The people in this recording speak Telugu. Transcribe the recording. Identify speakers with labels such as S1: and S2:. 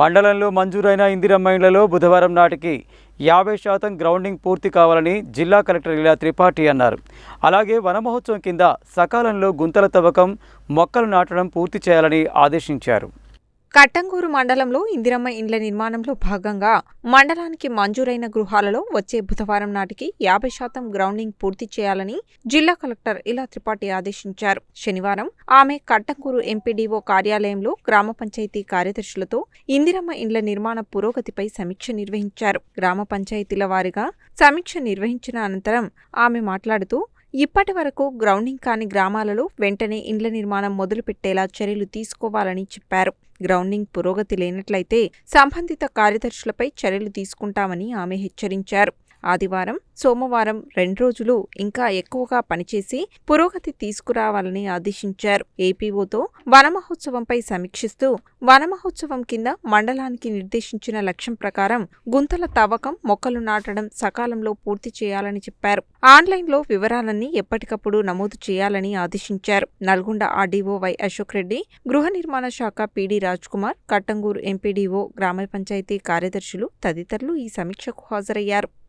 S1: మండలంలో మంజూరైన ఇందిరమ్మ ఇండ్లలో బుధవారం నాటికి యాభై శాతం గ్రౌండింగ్ పూర్తి కావాలని జిల్లా కలెక్టర్ ఇలా త్రిపాఠి అన్నారు. అలాగే వన మహోత్సవం కింద సకాలంలో గుంతల తవ్వకం మొక్కలు నాటడం పూర్తి చేయాలని ఆదేశించారు.
S2: కట్టంగూరు మండలంలో ఇందిరమ్మ ఇండ్ల నిర్మాణంలో భాగంగా మండలానికి మంజూరైన గృహాలలో వచ్చే బుధవారం నాటికి యాభై శాతం గ్రౌండింగ్ పూర్తి చేయాలని జిల్లా కలెక్టర్ ఇలా త్రిపాఠి ఆదేశించారు. శనివారం ఆమె కట్టంగూరు ఎంపీడీఓ కార్యాలయంలో గ్రామ పంచాయతీ కార్యదర్శులతో ఇందిరమ్మ ఇండ్ల నిర్మాణ పురోగతిపై సమీక్ష నిర్వహించారు. గ్రామ పంచాయతీల వారీగా సమీక్ష నిర్వహించిన అనంతరం ఆమె మాట్లాడుతూ ఇప్పటి వరకు గ్రౌండింగ్ కాని గ్రామాలలో వెంటనే ఇండ్ల నిర్మాణం మొదలుపెట్టేలా చర్యలు తీసుకోవాలని చెప్పారు. గ్రౌండింగ్ పురోగతి లేనట్లయితే సంబంధిత కార్యదర్శులపై చర్యలు తీసుకుంటామని ఆమె హెచ్చరించారు. ఆదివారం సోమవారం రెండు రోజులు ఇంకా ఎక్కువగా పనిచేసి పురోగతి తీసుకురావాలని ఆదేశించారు. ఏపీఓతో వనమహోత్సవంపై సమీక్షిస్తూ వనమహోత్సవం కింద మండలానికి నిర్దేశించిన లక్ష్యం ప్రకారం గుంతల తవ్వకం మొక్కలు నాటడం సకాలంలో పూర్తి చేయాలని చెప్పారు. ఆన్లైన్లో వివరాలన్నీ ఎప్పటికప్పుడు నమోదు చేయాలని ఆదేశించారు. నల్గొండ ఆర్డీఓ వై అశోక్ రెడ్డి గృహ నిర్మాణ శాఖ పీడీ కుమార్ కట్టంగూరు ఎంపీడీఓ గ్రామ పంచాయతీ కార్యదర్శులు తదితరులు ఈ సమీక్షకు హాజరయ్యారు.